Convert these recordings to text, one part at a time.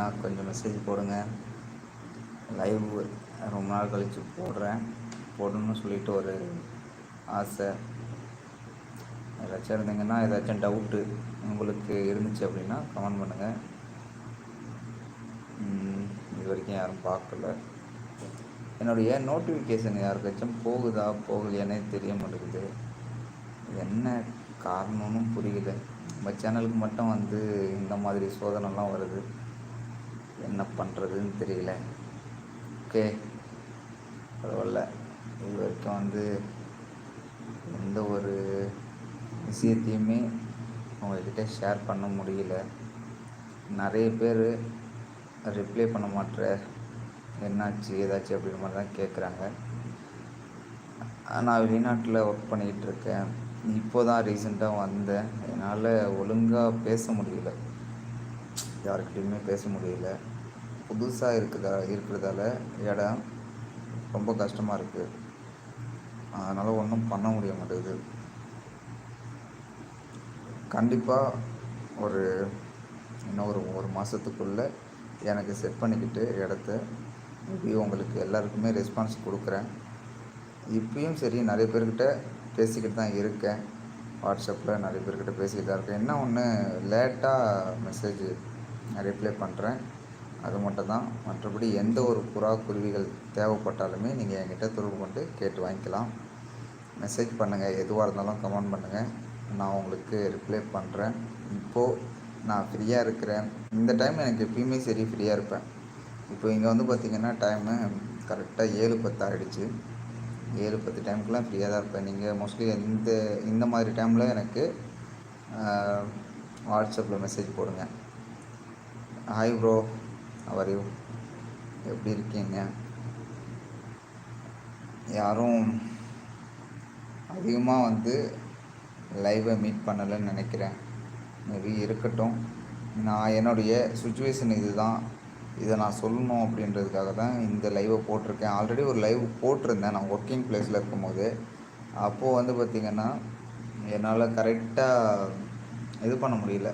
இருந்தீங்கன்னா கொஞ்சம் மெசேஜ் போடுங்க. லைவ் ரொம்ப நாள் கழித்து போடுறேன். போடணும்னு சொல்லிட்டு ஒரு ஆசை. ஏதாச்சும் இருந்தீங்கன்னா ஏதாச்சும் டவுட்டு உங்களுக்கு இருந்துச்சு அப்படின்னா கமெண்ட் பண்ணுங்கள் இது வரைக்கும் யாரும் பார்க்கல. என்னுடைய நோட்டிஃபிகேஷன் யாருக்காச்சும் போகுதா போகலையானே தெரிய மாட்டேங்குது. என்ன காரணம்னு புரியல. நம்ம சேனலுக்கு மட்டும் வந்து இந்த மாதிரி சோதனைலாம் வருது. என்ன பண்ணுறதுன்னு தெரியல. ஓகே. பரவாயில்ல. இது வரைக்கும் வந்து எந்த ஒரு விஷயத்தையுமே அவங்கக்கிட்ட ஷேர் பண்ண முடியல. நிறைய பேர் ரிப்ளை பண்ண மாட்டேற என்னாச்சு ஏதாச்சும் அப்படின்ற மாதிரி தான் கேட்குறாங்க நான் வெளிநாட்டில் ஒர்க் பண்ணிக்கிட்டு இருக்கேன். இப்போ தான் ரீசெண்டாக வந்தேன். என்னால் ஒழுங்காக பேச முடியல. யாருக்கிட்டையுமே பேச முடியல. புதுசாக இருக்குதா இருக்கிறதால இடம் ரொம்ப கஷ்டமாக இருக்குது அதனால் ஒன்றும் பண்ண முடிய மாட்டேங்குது. கண்டிப்பாக ஒரு இன்னும் ஒரு ஒரு மாதத்துக்குள்ளே எனக்கு செட் பண்ணிக்கிட்டு இடத்த மேபி உங்களுக்கு எல்லாருக்குமே ரெஸ்பான்ஸ் கொடுக்குறேன். இப்பயும் சரி நிறைய பேர்கிட்ட பேசிக்கிட்டு தான் இருக்கேன். வாட்ஸ்அப்பில் நிறைய பேர்கிட்ட பேசிக்கிட்டு தான் இருக்கேன். என்ன ஒன்று லேட்டாக மெசேஜ் ரிப்ளை பண்ணுறேன் அது மட்டும் தான் மற்றபடி எந்த ஒரு புறா குருவிகள் தேவைப்பட்டாலுமே நீங்கள் என்கிட்ட தொடர்பு கொண்டு கேட்டு வாங்கிக்கலாம். மெசேஜ் பண்ணுங்கள் எதுவாக இருந்தாலும் கமெண்ட் பண்ணுங்கள் நான் உங்களுக்கு ரிப்ளை பண்ணுறேன் இப்போது நான் ஃப்ரீயாக இருக்கிறேன். இந்த டைம் எனக்கு எப்பயுமே சரி ஃப்ரீயாக இருப்பேன். இப்போ இங்கே வந்து பார்த்திங்கன்னா டைமு கரெக்டாக ஏழு பத்து ஆகிடுச்சு ஏழு பத்து டைமுக்குலாம் ஃப்ரீயாக தான் இருப்பேன். நீங்கள் மோஸ்ட்லி எந்த இந்த மாதிரி டைமில் எனக்கு வாட்ஸ்அப்பில் மெசேஜ் போடுங்க. ஹாய் ப்ரோ அவர் யூ எப்படி இருக்கீங்க? யாரும் அதிகமாக வந்து லைவை மீட் பண்ணலைன்னு நினைக்கிறேன். மேபி இருக்கட்டும். நான் என்னுடைய சுச்சுவேஷன் இது தான் இதை நான் சொல்லணும் அப்படின்றதுக்காக தான் இந்த லைவை போட்டிருக்கேன். ஆல்ரெடி ஒரு லைவ் போட்டிருந்தேன். நான் ஒர்க்கிங் பிளேஸில் இருக்கும்போது. அப்போது வந்து பார்த்திங்கன்னா என்னால் கரெக்டாக இது பண்ண முடியல.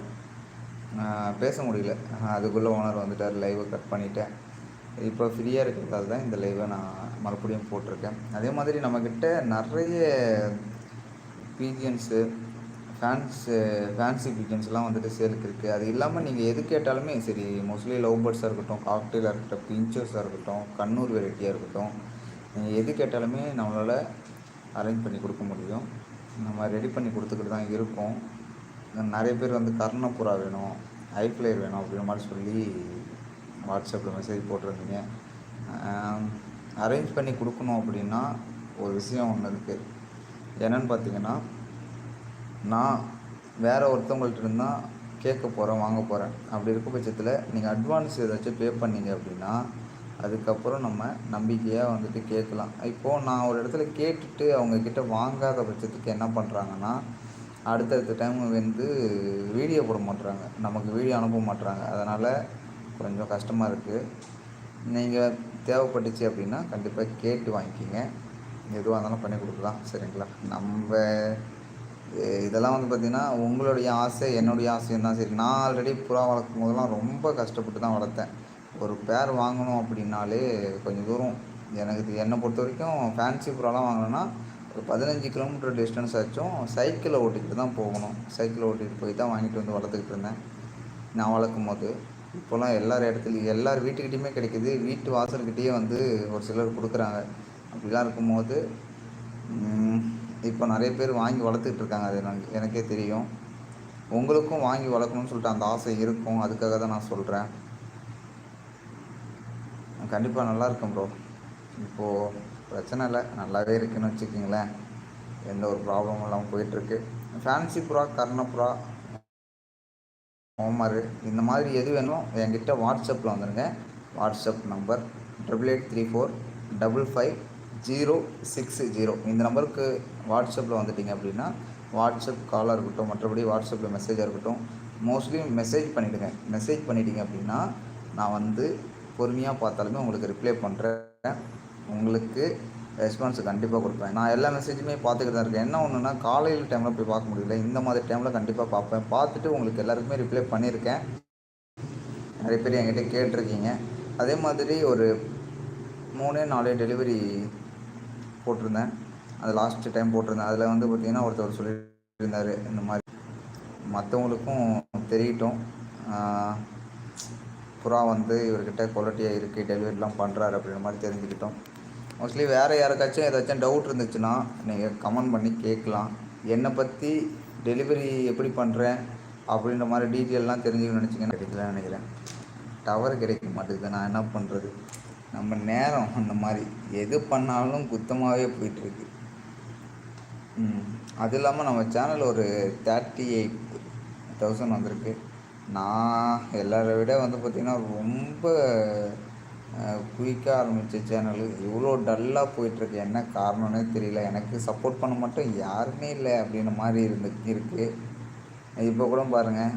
பேச முடியல. அதுக்குள்ளே ஓனர் வந்துட்டார் லைவை கட் பண்ணிவிட்டேன் இப்போ ஃப்ரீயாக இருக்கிறதால தான் இந்த லைவை நான் மறுபடியும் போட்டிருக்கேன். அதே மாதிரி நம்மக்கிட்ட நிறைய பீஜியன்ஸு ஃபேன்ஸு ஃபேன்சி பீஜன்ஸ்லாம் வந்துட்டு சேலுக்கு இருக்குது அது இல்லாமல் நீங்கள் எது கேட்டாலுமே சரி மோஸ்ட்லி லவ் பேர்ட்ஸாக இருக்கட்டும் காக்டெயிலாக இருக்கட்டும் பிஞ்சர்ஸாக இருக்கட்டும் கண்ணூர் வெரைட்டியாக இருக்கட்டும் நீங்கள் எது கேட்டாலுமே நம்மளால் அரேஞ்ச் பண்ணி கொடுக்க முடியும். நம்ம ரெடி பண்ணி கொடுத்துக்கிட்டு தான் இருக்கோம். நிறைய பேர் வந்து கர்ணப்புறா வேணும் ஐஃப்ளையர் வேணும் அப்படின்ற மாதிரி சொல்லி வாட்ஸ்அப்பில் மெசேஜ் போட்டிருந்தீங்க. அரேஞ்ச் பண்ணி கொடுக்கணும் அப்படின்னா ஒரு விஷயம் ஒன்று இருக்குது என்னென்னு பார்த்தீங்கன்னா நான் வேறு ஒருத்தவங்கள்ட்ட இருந்தால் கேட்க போகிறேன் வாங்க போகிறேன் அப்படி இருக்க பட்சத்தில் நீங்கள் அட்வான்ஸ் ஏதாச்சும் பே பண்ணீங்க அப்படின்னா அதுக்கப்புறம் நம்ம நம்பிக்கையாக வந்துட்டு கேட்கலாம். இப்போது நான் ஒரு இடத்துல கேட்டுட்டு அவங்கக்கிட்ட வாங்காத பட்சத்துக்கு என்ன பண்ணுறாங்கன்னா அடுத்தடுத்த டைம் வந்து வீடியோ போட மாட்டுறாங்க நமக்கு வீடியோ அனுப்ப மாட்டுறாங்க அதனால் கொஞ்சம் கஷ்டமாக இருக்குது நீங்கள் தேவைப்பட்டுச்சு அப்படின்னா கண்டிப்பாக கேட்டு வாங்கிக்கிங்க. எதுவாக இருந்தாலும் பண்ணி கொடுக்கலாம். சரிங்களா? நம்ம இதெல்லாம் வந்து பார்த்திங்கன்னா உங்களுடைய ஆசை என்னுடைய ஆசையும் தான் சரி நான் ஆல்ரெடி புறா வளர்க்கும் போதெல்லாம் ரொம்ப கஷ்டப்பட்டு தான் வளர்த்தேன். ஒரு பேர் வாங்கணும் அப்படின்னாலே கொஞ்சம் தூரம். எனக்கு என்னை பொறுத்த வரைக்கும் ஃபேன்சி புறாலாம் வாங்கினேன்னா ஒரு பதினஞ்சு கிலோமீட்டர் டிஸ்டன்ஸ் ஆச்சும் சைக்கிளை ஓட்டிக்கிட்டு தான் போகணும். சைக்கிளை ஓட்டிகிட்டு போய் தான் வாங்கிட்டு வந்து வளர்த்துக்கிட்டு இருந்தேன். நான் வளர்க்கும் போது. இப்போல்லாம் எல்லார் இடத்துலையும் எல்லார் வீட்டுக்கிட்டேயுமே கிடைக்கிது. வீட்டு வாசல்கிட்டேயே வந்து ஒரு சிலர் கொடுக்குறாங்க. அப்படிலாம் இருக்கும்போது இப்போ நிறைய பேர் வாங்கி வளர்த்துக்கிட்டு இருக்காங்க. அது எனக்கு எனக்கே தெரியும். உங்களுக்கும் வாங்கி வளர்க்கணும்னு சொல்லிட்டு அந்த ஆசை இருக்கும். அதுக்காக தான் நான் சொல்கிறேன் கண்டிப்பாக நல்லா இருக்கும் ப்ரோ இப்போது பிரச்சனை இல்லை. நல்லாவே இருக்குன்னு வச்சுக்கிங்களேன். எந்த ஒரு ப்ராப்ளமும் இல்லாமல் போயிட்டுருக்கு. ஃபேன்சி புறா கர்ணப்புறா ஹோமரு இந்த மாதிரி எது வேணும் என்கிட்ட வாட்ஸ்அப்பில் வந்துடுங்க WhatsApp number triple eight three four double five zero six zero இந்த நம்பருக்கு வாட்ஸ்அப்பில் வந்துட்டிங்க அப்படின்னா வாட்ஸ்அப் காலாக இருக்கட்டும் மற்றபடி வாட்ஸ்அப்பில் மெசேஜாக இருக்கட்டும் மோஸ்ட்லி மெசேஜ் பண்ணிவிடுங்க மெசேஜ் பண்ணிட்டீங்க அப்படின்னா நான் வந்து பொறுமையாக பார்த்தாலுமே உங்களுக்கு ரிப்ளை பண்ணுறேன் உங்களுக்கு ரெஸ்பான்ஸ் கண்டிப்பாக கொடுப்பேன். நான் எல்லா மெசேஜுமே பார்த்துக்கிட்டு தான் இருக்கேன். என்ன ஒன்றுனா காலையில் டைமில் போய் பார்க்க முடியல. இந்த மாதிரி டைமில் கண்டிப்பாக பார்ப்பேன். பார்த்துட்டு உங்களுக்கு எல்லாருக்குமே ரிப்ளை பண்ணியிருக்கேன். நிறைய பேர் என்கிட்ட கேட்டிருக்கீங்க. அதே மாதிரி ஒரு மூணு நாலு டெலிவரி போட்டிருந்தேன். அது லாஸ்ட்டு டைம் போட்டிருந்தேன். அதில் வந்து பார்த்திங்கன்னா ஒருத்தர் சொல்லியிருந்தார் இந்த மாதிரி மற்றவங்களுக்கும் தெரியட்டும். புறா வந்து இவர்கிட்ட குவாலிட்டியாக இருக்குது டெலிவரிலாம் பண்ணுறாரு அப்படின்ற மாதிரி தெரிஞ்சுக்கிட்டோம். மோஸ்ட்லி வேறு யாருக்காச்சும் ஏதாச்சும் டவுட் இருந்துச்சுன்னா நீங்கள் கமெண்ட் பண்ணி கேட்கலாம். என்னை பற்றி டெலிவரி எப்படி பண்ணுறேன் அப்படின்ற மாதிரி டீட்டெயிலெலாம் தெரிஞ்சுக்கணும்னு நினச்சிங்கன்னா கிடைக்கலன்னு நினைக்கிறேன். டவர் கிடைக்க மாட்டேங்குது. நான் என்ன பண்ணுறது நம்ம நேரம் அந்த மாதிரி. எது பண்ணாலும் குத்தமாகவே போயிட்டுருக்கு. ம் அது இல்லாமல் நம்ம சேனல் ஒரு தேர்ட்டி எயிட் தௌசண்ட் வந்திருக்கு. நான் எல்லாரை விட வந்து பார்த்திங்கன்னா ரொம்ப குயிக்காக ஆரம்பித்த சேனல் இவ்வளோ டல்லாக போயிட்டுருக்கு. என்ன காரணம்னே தெரியல. எனக்கு சப்போர்ட் பண்ண மட்டும் யாருமே இல்லை அப்படின்ற மாதிரி இருந்து இருக்குது இப்போ கூட பாருங்கள்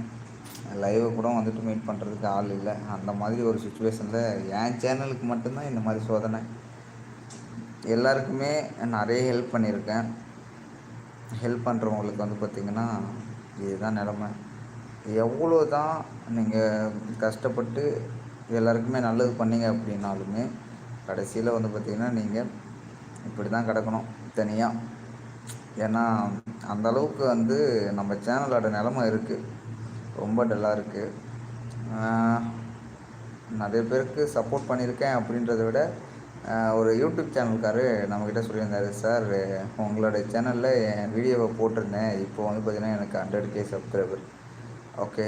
லைவை கூட வந்துட்டு மீட் பண்ணுறதுக்கு ஆள் இல்லை. அந்த மாதிரி ஒரு சுச்சுவேஷனில் என் சேனலுக்கு மட்டும்தான் இந்த மாதிரி சோதனை. எல்லாருக்குமே நிறைய ஹெல்ப் பண்ணியிருக்கேன். ஹெல்ப் பண்ணுறவங்களுக்கு வந்து பார்த்திங்கன்னா இதுதான் நிலமை. எவ்வளோ தான் நீங்கள் கஷ்டப்பட்டு எல்லாருக்குமே நல்லது பண்ணீங்க அப்படின்னாலுமே கடைசியில் வந்து பார்த்திங்கன்னா நீங்கள் இப்படி தான் கிடக்கணும் தனியாக ஏன்னா அந்த அளவுக்கு வந்து நம்ம சேனலோட நிலமை இருக்குது ரொம்ப டல்லாக இருக்குது நிறைய பேருக்கு சப்போர்ட் பண்ணியிருக்கேன் அப்படின்றத விட ஒரு யூடியூப் சேனல்காரு நம்மக்கிட்ட சொல்லியிருந்தாரு சார் உங்களோட சேனலில் என் வீடியோவை போட்டிருந்தேன். இப்போ வந்து பார்த்திங்கன்னா எனக்கு ஹண்ட்ரட் கே சப்ஸ்கிரைபர் ஓகே.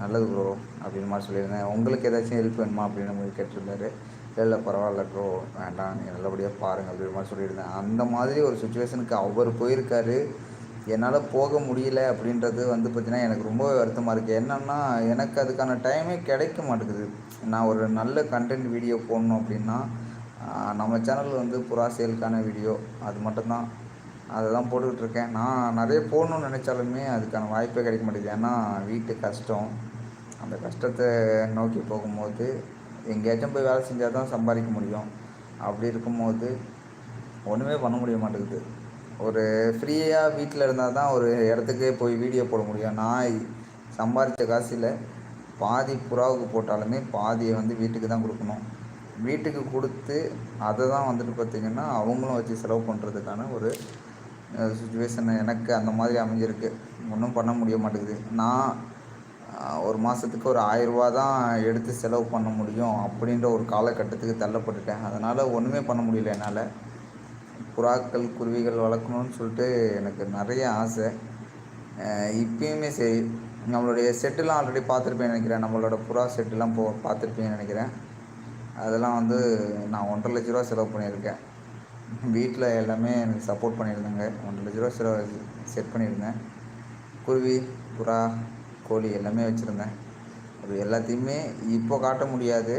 நல்லது ப்ரோ அப்படின்னு மாதிரி சொல்லியிருந்தேன். உங்களுக்கு ஏதாச்சும் ஹெல்ப் வேணுமா அப்படின்னு மாதிரி கேட்டிருந்தாரு. இல்லை இல்லை பரவாயில்ல ப்ரோ வேண்டாம் நீங்கள் நல்லபடியாக பாருங்கள் அப்படின்ற மாதிரி சொல்லியிருந்தேன். அந்த மாதிரி ஒரு சுச்சுவேஷனுக்கு அவர் போயிருக்காரு. என்னால் போக முடியல அப்படின்றது வந்து பார்த்திங்கன்னா எனக்கு ரொம்பவே வருத்தமாக இருக்குது என்னென்னா எனக்கு அதுக்கான டைமே கிடைக்க மாட்டேங்குது. நான் ஒரு நல்ல கண்டென்ட் வீடியோ போடணும் அப்படின்னா நம்ம சேனல் வந்து புறா சேலுக்கான வீடியோ அது மட்டும்தான். அதை தான் போட்டுக்கிட்டு இருக்கேன் நான் நிறைய போடணும்னு நினச்சாலுமே அதுக்கான வாய்ப்பே கிடைக்க மாட்டேங்குது. ஏன்னா வீட்டு கஷ்டம். அந்த கஷ்டத்தை நோக்கி போகும்போது எங்கேயாச்சும் போய் வேலை செஞ்சால் தான் சம்பாதிக்க முடியும். அப்படி இருக்கும்போது ஒன்றுமே பண்ண முடிய மாட்டேங்குது. ஒரு ஃப்ரீயாக வீட்டில் இருந்தால் தான் ஒரு இடத்துக்கே போய் வீடியோ போட முடியும். நான் சம்பாதிச்ச காசில் பாதி புறாவுக்கு போட்டாலுமே பாதியை வந்து வீட்டுக்கு தான் கொடுக்கணும். வீட்டுக்கு கொடுத்து அதை தான் வந்துட்டு பார்த்திங்கன்னா அவங்களும் வச்சு செலவு பண்ணுறதுக்கான ஒரு சுச்சுவேஷன் எனக்கு அந்த மாதிரி அமைஞ்சிருக்கு. ஒன்றும் பண்ண முடிய மாட்டேங்குது. நான் ஒரு மாதத்துக்கு ஒரு ஆயிரரூபா தான் எடுத்து செலவு பண்ண முடியும் அப்படின்ற ஒரு காலகட்டத்துக்கு தள்ளப்பட்டுட்டேன். அதனால் ஒன்றுமே பண்ண முடியல என்னால். புறாக்கள் குருவிகள் வளர்க்கணும்னு சொல்லிட்டு எனக்கு நிறைய ஆசை. இப்பயுமே சரி. நம்மளுடைய செட்டுலாம் ஆல்ரெடி பார்த்துருப்பேன் நினைக்கிறேன். நம்மளோட புறா செட்டுலாம் போ பார்த்துருப்பேன்னு நினைக்கிறேன். அதெல்லாம் வந்து நான் ஒன்றரை லட்ச ரூபா செலவு பண்ணியிருக்கேன். வீட்டில் எல்லாமே எனக்கு சப்போர்ட் பண்ணியிருந்தாங்க. ஒன்றரை லட்ச ரூபா செலவு செட் பண்ணியிருந்தேன். குருவி புறா கோழி எல்லாமே வச்சுருந்தேன். அது எல்லாத்தையுமே இப்போ காட்ட முடியாது.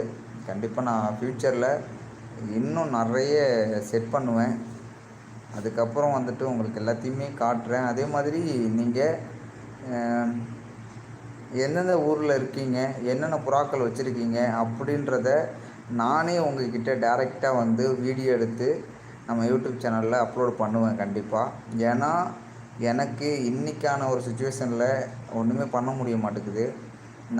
கண்டிப்பாக நான் ஃப்யூச்சரில் இன்னும் நிறைய செட் பண்ணுவேன். அதுக்கப்புறம் வந்துட்டு உங்களுக்கு எல்லாத்தையுமே காட்டுறேன். அதே மாதிரி நீங்கள் எந்தெந்த ஊரில் இருக்கீங்க என்னென்ன புறாக்கள் வச்சுருக்கீங்க அப்படின்றத நானே உங்ககிட்ட டேரெக்டாக வந்து வீடியோ எடுத்து நம்ம யூடியூப் சேனலில் அப்லோட் பண்ணுவேன் கண்டிப்பாக ஏன்னா எனக்கு இன்றைக்கான ஒரு சுச்சுவேஷனில் ஒன்றுமே பண்ண முடிய மாட்டேங்குது.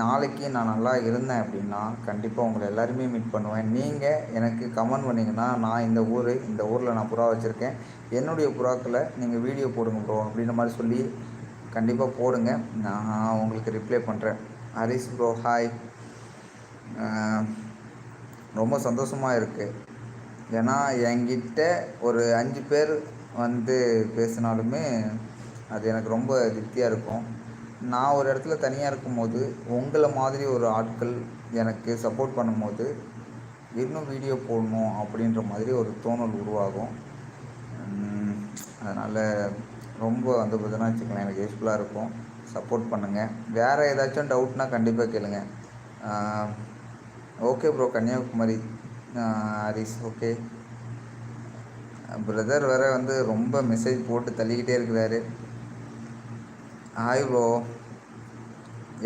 நாளைக்கு நான் நல்லா இருந்தேன் அப்படின்னா கண்டிப்பாக உங்களை எல்லாருமே மீட் பண்ணுவேன். நீங்கள் எனக்கு கமெண்ட் பண்ணிங்கன்னா நான் இந்த ஊர் இந்த ஊரில் நான் புறா வச்சுருக்கேன். என்னுடைய புறாக்களை நீங்கள் வீடியோ போடுங்க ப்ரோ அப்படின்ற மாதிரி சொல்லி கண்டிப்பாக போடுங்க. நான் உங்களுக்கு ரிப்ளை பண்ணுறேன் ஹரிஸ் ப்ரோ ஹாய் ரொம்ப சந்தோஷமாக இருக்குது ஏன்னா என்கிட்ட ஒரு அஞ்சு பேர் வந்து பேசினாலுமே அது எனக்கு ரொம்ப திருப்தியாக இருக்கும். நான் ஒரு இடத்துல தனியாக இருக்கும்போது உங்களை மாதிரி ஒரு ஆட்கள் எனக்கு சப்போர்ட் பண்ணும்போது இன்னும் வீடியோ போடணும் அப்படின்ற மாதிரி ஒரு தோணல் உருவாகும். அதனால் ரொம்ப வந்து பார்த்தீங்கன்னா வச்சுக்கலாம் எனக்கு யூஸ்ஃபுல்லாக இருக்கும். சப்போர்ட் பண்ணுங்கள் வேறு ஏதாச்சும் டவுட்னால் கண்டிப்பாக கேளுங்கள் okay bro Kanyakumari. Haris okay. Brother வேற வந்து ரொம்ப மெசேஜ் போட்டு தள்ளிக்கிட்டே இருக்கிறாரு. ஹாய் ப்ரோ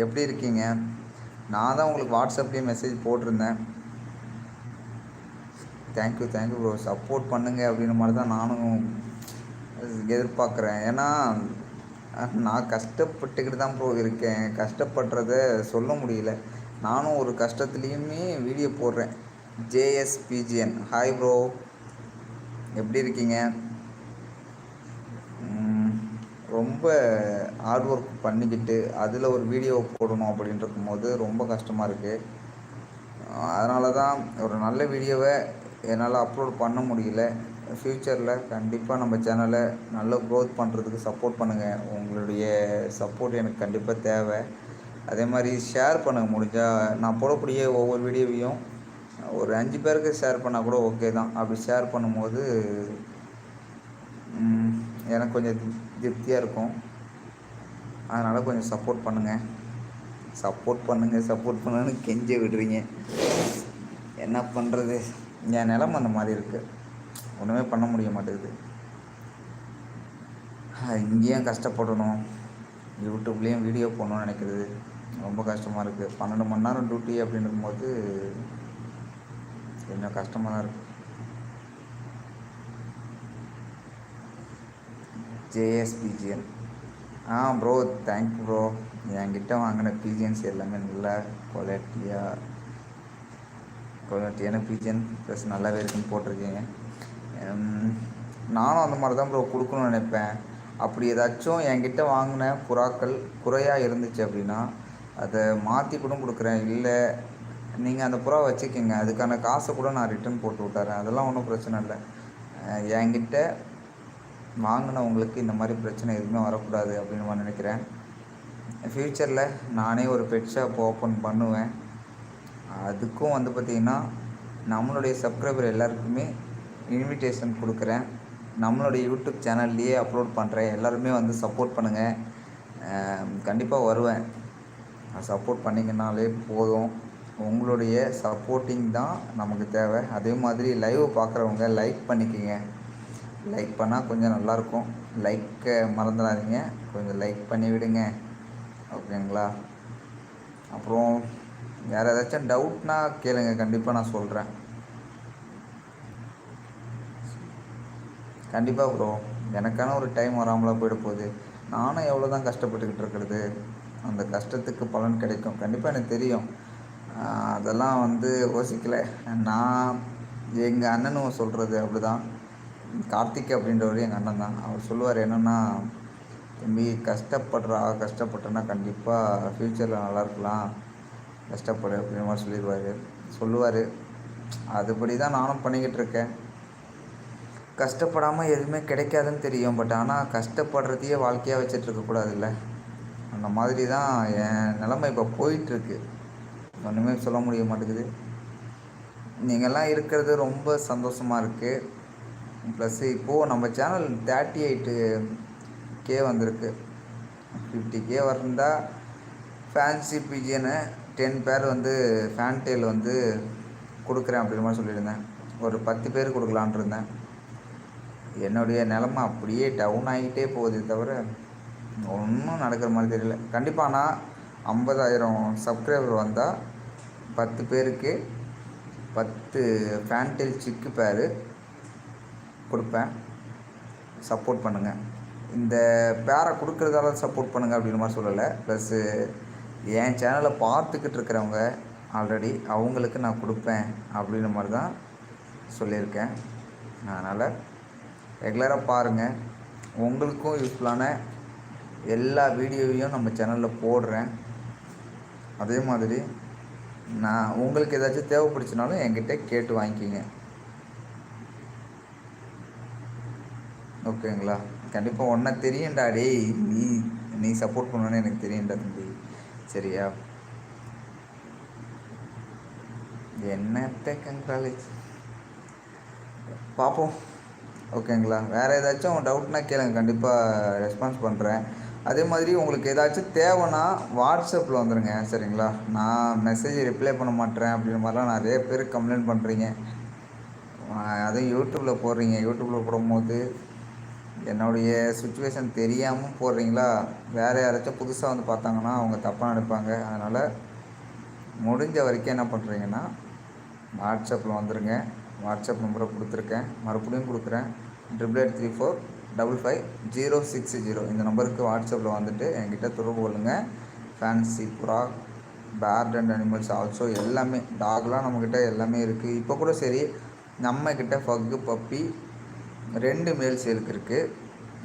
எப்படி இருக்கீங்க? நான் தான் உங்களுக்கு வாட்ஸ்அப்லேயே மெசேஜ் போட்டிருந்தேன். Thank you thank you bro support பண்ணுங்க அப்படின்ற மாதிரி தான் நானும் எதிர்பார்க்குறேன். ஏன்னா நான் கஷ்டப்பட்டுக்கிட்டு தான் ப்ரோ இருக்கேன். கஷ்டப்படுறத சொல்ல முடியல. நானும் ஒரு கஷ்டத்துலேயுமே வீடியோ போடுறேன். ஜேஎஸ்பிஜிஎன் ஹாய் ப்ரோ எப்படி இருக்கீங்க? ரொம்ப ஹார்ட் ஒர்க் பண்ணிக்கிட்டு அதில் ஒரு வீடியோ போடணும் அப்படின்ட்டு இருக்கும்போது ரொம்ப கஷ்டமாக இருக்குது அதனால தான் ஒரு நல்ல வீடியோவை என்னால் அப்லோட் பண்ண முடியல. ஃப்யூச்சரில் கண்டிப்பாக நம்ம சேனலை நல்ல க்ரோத் பண்ணுறதுக்கு சப்போர்ட் பண்ணுங்கள் உங்களுடைய சப்போர்ட் எனக்கு கண்டிப்பாக தேவை. அதே மாதிரி ஷேர் பண்ணுங்கள் முடிஞ்சால் நான் போடக்கூடிய ஒவ்வொரு வீடியோவையும் ஒரு அஞ்சு பேருக்கு ஷேர் பண்ணால் கூட ஓகே தான். அப்படி ஷேர் பண்ணும்போது எனக்கு கொஞ்சம் திருப்தியாக இருக்கும். அதனால் கொஞ்சம் சப்போர்ட் பண்ணுங்கள் சப்போர்ட் பண்ணுங்கள் சப்போர்ட் பண்ணுன்னு கெஞ்ச விடுறீங்க. என்ன பண்ணுறது என் நிலம அந்த மாதிரி இருக்குது ஒன்றுமே பண்ண முடிய மாட்டேங்குது. இங்கேயும் கஷ்டப்படணும். யூடியூப்லேயும் வீடியோ போடணும்னு நினைக்கிறது. ரொம்ப கஷ்டமாக இருக்குது பன்னெண்டு மணி நேரம் டியூட்டி அப்படின்னும் போது கொஞ்சம் கஷ்டமாக தான் இருக்குது ஜேஎஸ்பிஜிஎன் ஆ ப்ரோ தேங்க் ப்ரோ என்கிட்ட வாங்கின பிஜிஎன்ஸ் எல்லாமே நல்லா குவாலிட்டியாக குவாலிட்டியான பிஜிஎன் ப்ளஸ் நல்லாவே இருக்குன்னு போட்டிருக்கீங்க. நானும் அந்த மாதிரி தான் ப்ரோ கொடுக்கணும்னு நினைப்பேன். அப்படி ஏதாச்சும் என்கிட்ட வாங்கின புறாக்கள் குறையாக இருந்துச்சு அப்படின்னா அதை மாற்றி கூட கொடுக்குறேன். இல்லை நீங்கள் அந்த புறா வச்சுக்கோங்க. அதுக்கான காசை கூட நான் ரிட்டர்ன் போட்டு விட்டுறேன். அதெல்லாம் ஒன்றும் பிரச்சனை இல்லை. என்கிட்ட வாங்கினவங்களுக்கு இந்த மாதிரி பிரச்சனை எதுவுமே வரக்கூடாது அப்படின்னு நான் நினைக்கிறேன். ஃப்யூச்சரில் நானே ஒரு பெட் ஷாப் ஓப்பன் பண்ணுவேன். அதுக்கும் வந்து பார்த்திங்கன்னா நம்மளுடைய சப்ஸ்கிரைபர் எல்லாருக்குமே இன்விடேஷன் கொடுக்குறேன். நம்மளுடைய யூடியூப் சேனல்லையே அப்லோட் பண்ணுறேன் எல்லாருமே வந்து சப்போர்ட் பண்ணுங்கள் கண்டிப்பாக வருவேன். சப்போர்ட் பண்ணிங்கனாலே போதும். உங்களுடைய சப்போர்ட்டிங் தான் நமக்கு தேவை. அதே மாதிரி லைவ் பார்க்குறவங்க லைக் பண்ணிக்கோங்க. லைக் பண்ணால் கொஞ்சம் நல்லாயிருக்கும் லைக்கை மறந்துடாதீங்க. கொஞ்சம் லைக் பண்ணி விடுங்க. ஓகேங்களா அப்புறம் வேறு ஏதாச்சும் டவுட்னா கேளுங்க. கண்டிப்பாக நான் சொல்கிறேன் கண்டிப்பாக ப்ரோ எனக்கான ஒரு டைம் வராமலா போயிட போகுது. நானும் எவ்வளோ தான் கஷ்டப்பட்டுக்கிட்டு இருக்கிறது. அந்த கஷ்டத்துக்கு பலன் கிடைக்கும். கண்டிப்பாக எனக்கு தெரியும். அதெல்லாம் வந்து யோசிக்கலை. நான் எங்கள் அண்ணனும் சொல்கிறது அப்படிதான். கார்த்திக் அப்படின்றவர் எங்கள் அண்ணன் தான். அவர் சொல்லுவார் என்னென்னா தம்பி கஷ்டப்படுறா கஷ்டப்பட்டேன்னா கண்டிப்பாக ஃப்யூச்சரில் நல்லா இருக்கலாம். கஷ்டப்படு அப்படின்ற மாதிரி சொல்லிடுவார். சொல்லுவார். அதுபடி தான் நானும் பண்ணிக்கிட்டு இருக்கேன். கஷ்டப்படாமல் எதுவுமே கிடைக்காதுன்னு தெரியும். பட் ஆனால் கஷ்டப்படுறதையே வாழ்க்கையாக வச்சுட்டு இருக்கக்கூடாதுல்ல அந்த மாதிரி தான் என் நிலமை இப்போ போயிட்டுருக்கு ஒன்றுமே சொல்ல முடிய மாட்டேங்குது. நீங்கள்லாம் இருக்கிறது ரொம்ப சந்தோஷமாக இருக்குது ப்ளஸ் இப்போது நம்ம சேனல் தேர்ட்டி எயிட்டு கே வந்திருக்கு ஃபிஃப்டி கே வந்தால் ஃபேன்சி பிஜின்னு டென் பேர் வந்து ஃபேன் டெயில் வந்து கொடுக்குறேன் அப்படின்ற மாதிரி சொல்லியிருந்தேன். ஒரு பத்து பேர் கொடுக்கலான்ட்டு இருந்தேன். என்னுடைய நிலமை அப்படியே டவுன் ஆகிட்டே போகுதே தவிர ஒன்றும் நடக்கிற மாதிரி தெரியல. கண்டிப்பாக நான் ஐம்பதாயிரம் சப்ஸ்கிரைபர் வந்தால் பத்து பேருக்கு பத்து ஃபேன்டெல் சிக்கு பேர் கொடுப்பேன். சப்போர்ட் பண்ணுங்கள் இந்த பேரை கொடுக்குறதால சப்போர்ட் பண்ணுங்கள் அப்படின்ற மாதிரி சொல்லலை. ப்ளஸ்ஸு என் சேனலை பார்த்துக்கிட்டு இருக்கிறவங்க ஆல்ரெடி அவங்களுக்கு நான் கொடுப்பேன் அப்படின்ற மாதிரி தான் சொல்லியிருக்கேன். அதனால் ரெகுலராக பாருங்கள் உங்களுக்கும் யூஸ்ஃபுல்லான எல்லா வீடியோவையும் நம்ம சேனலில் போடுறேன். அதே மாதிரி நான் உங்களுக்கு ஏதாச்சும் தேவைப்படுச்சுனாலும் என்கிட்ட கேட்டு வாங்கிக்கிங்க. ஓகேங்களா? கண்டிப்பாக ஒன்றா தெரியும்டா. டேய் நீ நீ சப்போர்ட் பண்ணணும்னு எனக்கு தெரியும்டா தம்பி. சரியா? என்னத்த கங்க்ராலேஜ் பார்ப்போம் ஓகேங்களா? வேறு ஏதாச்சும் டவுட்னா கேளுங்க. கண்டிப்பாக ரெஸ்பான்ஸ் பண்ணுறேன் அதே மாதிரி உங்களுக்கு ஏதாச்சும் தேவைன்னா வாட்ஸ்அப்பில் வந்துடுங்க சரிங்களா? நான் மெசேஜ் ரிப்ளை பண்ண மாட்டேறேன் அப்படின்ற மாதிரிலாம் நிறைய பேர் கம்ப்ளைண்ட் பண்ணுறீங்க அதுவும் யூடியூப்பில் போடுறீங்க. யூடியூப்பில் போடும்போது என்னுடைய சுச்சுவேஷன் தெரியாமல் போடுறீங்களா? வேறு யாராச்சும் புதுசாக வந்து பார்த்தாங்கன்னா அவங்க தப்பாக நினைப்பாங்க. அதனால் முடிஞ்ச வரைக்கும் என்ன பண்ணுறீங்கன்னா வாட்ஸ்அப்பில் வந்துடுங்க வாட்ஸ்அப் நம்பரை கொடுத்துருக்கேன். மறுபடியும் கொடுக்குறேன். Triple eight three four double five zero six zero இந்த நம்பருக்கு வாட்ஸ்அப்பில் வந்துட்டு என்கிட்ட தொடர்பு கொள்ளுங்கள் ஃபேன்சி புறா பேர்ட் அண்ட் அனிமல்ஸ் ஆல்சோ எல்லாமே டாக்லாம் நம்மக்கிட்ட எல்லாமே இருக்குது இப்போ கூட சரி நம்மக்கிட்ட ஃபக்கு பப்பி ரெண்டு மேல் சேலுக்கு இருக்குது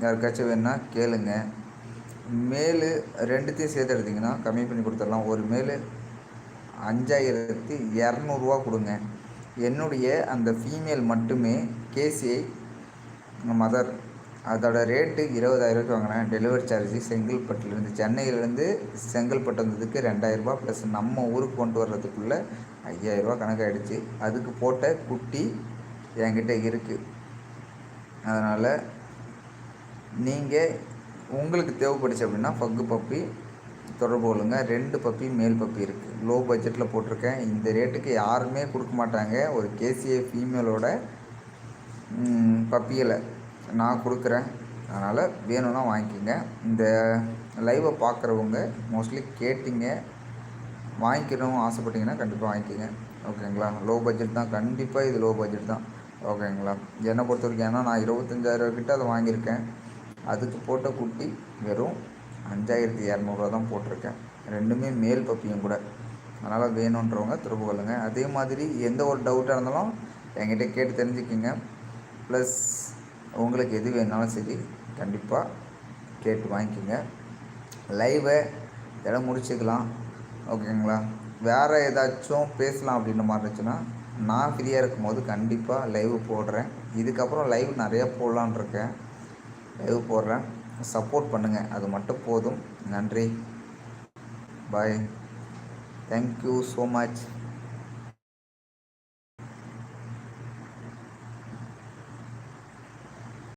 யாருக்காச்சும் வேணுன்னா கேளுங்க. மேலு ரெண்டுத்தையும் சேர்த்து எடுத்திங்கன்னா கம்மி பண்ணி கொடுத்துடலாம். ஒரு மேலு அஞ்சாயிரத்தி இரநூறுவா கொடுங்க. என்னுடைய அந்த ஃபீமேல் மட்டுமே கேசிஐ மதர் அதோட ரேட்டு இருபதாயிரூவாய்க்கு வாங்கினேன் டெலிவரி சார்ஜ் செங்கல்பட்டுலேருந்து சென்னையிலேருந்து செங்கல்பட்டு வந்ததுக்கு ரெண்டாயிரரூபா ப்ளஸ் நம்ம ஊருக்கு கொண்டு வர்றதுக்குள்ளே ஐயாயிரரூபா கணக்காயிடுச்சு. அதுக்கு போட்ட குட்டி என்கிட்ட இருக்குது அதனால் நீங்கள் உங்களுக்கு தேவைப்படுச்சு அப்படின்னா பக்கு பப்பி தொடர்பு கொள்ளுங்க. ரெண்டு பப்பி மேல் பப்பி இருக்குது லோ பட்ஜெட்டில் போட்டிருக்கேன். இந்த ரேட்டுக்கு யாருமே கொடுக்க மாட்டாங்க. ஒரு கேசிஏ ஃபீமேலோட பப்பியலை நான் கொடுக்குறேன். அதனால் வேணும்னா வாங்கிக்கோங்க. இந்த லைவை பார்க்குறவங்க மோஸ்ட்லி கேட்டிங்க வாங்கிக்கணும் ஆசைப்பட்டீங்கன்னா கண்டிப்பாக வாங்கிக்கோங்க. ஓகேங்களா? லோ பட்ஜெட் தான். கண்டிப்பாக இது லோ பட்ஜெட் தான். ஓகேங்களா? என்னை பொறுத்த வரைக்கும் ஏன்னா நான் இருபத்தஞ்சாயிரம் கிட்ட அதை வாங்கியிருக்கேன். அதுக்கு போட்ட குட்டி வெறும் அஞ்சாயிரத்தி இரநூறுவா தான் போட்டிருக்கேன். ரெண்டுமே மேல் பப்பியும் கூட. அதனால் வேணுன்றவங்க திரும்ப கொள்ளுங்கள் அதே மாதிரி எந்த ஒரு டவுட்டாக இருந்தாலும் என்கிட்ட கேட்டு தெரிஞ்சுக்கிங்க. ப்ளஸ் உங்களுக்கு எது வேணாலும் சரி கண்டிப்பாக கேட்டு வாங்கிக்கோங்க. லைவை இடம் முடிச்சுக்கலாம். ஓகேங்களா? வேறு ஏதாச்சும் பேசலாம் அப்படின்ற மாதிரி இருந்துச்சுன்னா நான் ஃப்ரீயாக இருக்கும்போது கண்டிப்பாக லைவ் போடுறேன். இதுக்கப்புறம் லைவ் நிறையா போடலான் இருக்கேன். லைவ் போடுறேன். சப்போர்ட் பண்ணுங்கள் அது மட்டும் போதும். நன்றி. Bye thank you so much